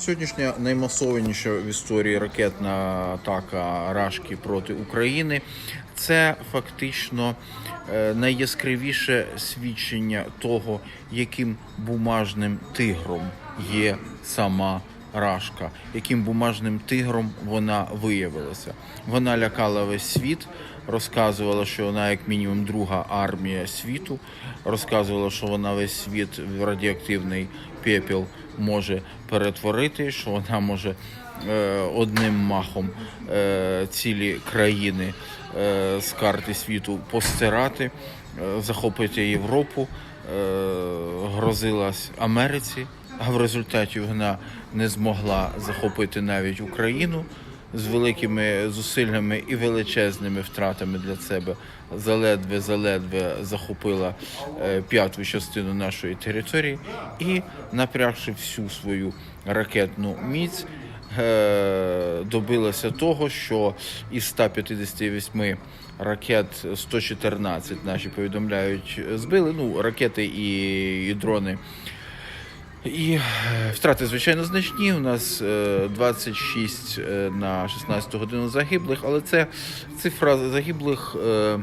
Сьогоднішня наймасованіша в історії ракетна атака Рашки проти України це фактично е, найяскравіше свідчення того, яким бумажним тигром є сама Рашка, яким бумажним тигром вона виявилася. Вона лякала весь світ, розказувала, що вона як мінімум друга армія світу, розказувала, що вона весь світ в радіоактивний пепел може перетворити, що вона може е, одним махом е, цілі країни е, з карти світу постирати, захопити Європу, грозилась Америці, а в результаті вона не змогла захопити навіть Україну з великими зусиллями і величезними втратами для себе заледве-заледве захопила е, п'яту частину нашої території і, напрягши всю свою ракетну міць, е, добилася того, що із 158 ракет 114 наші повідомляють збили. Ну, ракети і, і дрони. І е, втрати, звичайно, значні. У нас е, 26 е, на 16 годину загиблих, але це цифра загиблих, е,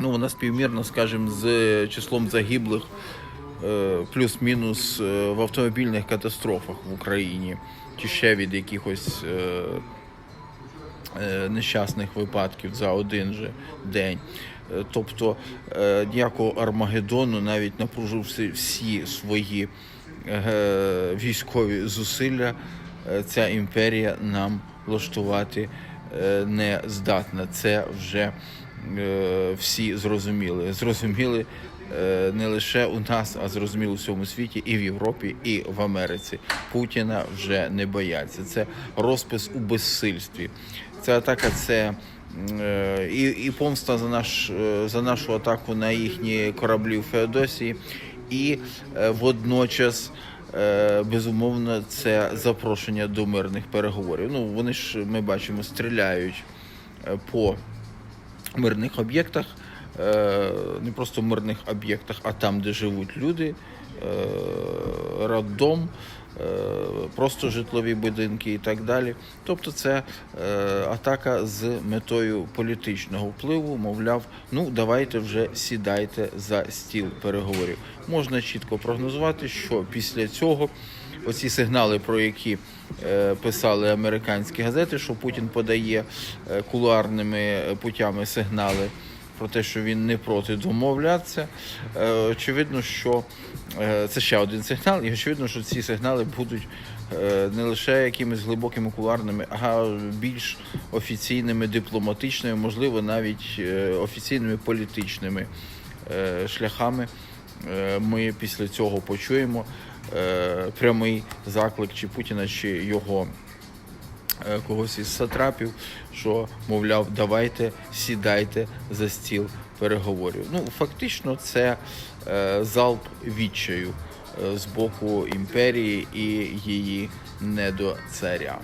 ну, вона співмірна, скажімо, з числом загиблих е, плюс-мінус е, в автомобільних катастрофах в Україні, чи ще від якихось е, е, нещасних випадків за один же день. Е, Тобто е, ніякого Армагеддону, навіть напруживши всі свої е, військові зусилля, ця імперія нам влаштувати не здатна. Це вже всі зрозуміли. Зрозуміли не лише у нас, а зрозуміли у всьому світі, і в Європі, і в Америці. Путіна вже не бояться. Це розпис у безсильстві. Ця атака це. Е, І, і помста за наш е, за нашу атаку на їхні кораблі в Феодосії, і е, водночас, безумовно, це запрошення до мирних переговорів. Ну вони ж ми бачимо, стріляють по мирних об'єктах, не просто мирних об'єктах, а там, де живуть люди, роддом, просто житлові будинки і так далі. Тобто це е, атака з метою політичного впливу, мовляв, ну давайте вже сідайте за стіл переговорів. Можна чітко прогнозувати, що після цього оці сигнали, про які е, писали американські газети, що Путін подає е, кулуарними путями сигнали про те, що він не проти домовлятися. Е, очевидно, що е, це ще один сигнал, і очевидно, що ці сигнали будуть е, не лише якимись глибокими кулуарними, а більш офіційними, дипломатичними, можливо, навіть офіційними політичними шляхами. Ми після цього почуємо прямий заклик чи Путіна, чи його когось із сатрапів, що мовляв, давайте сідайте за стіл переговорів. Ну, фактично, це е, залп відчаю е, з боку імперії і її недоцаря.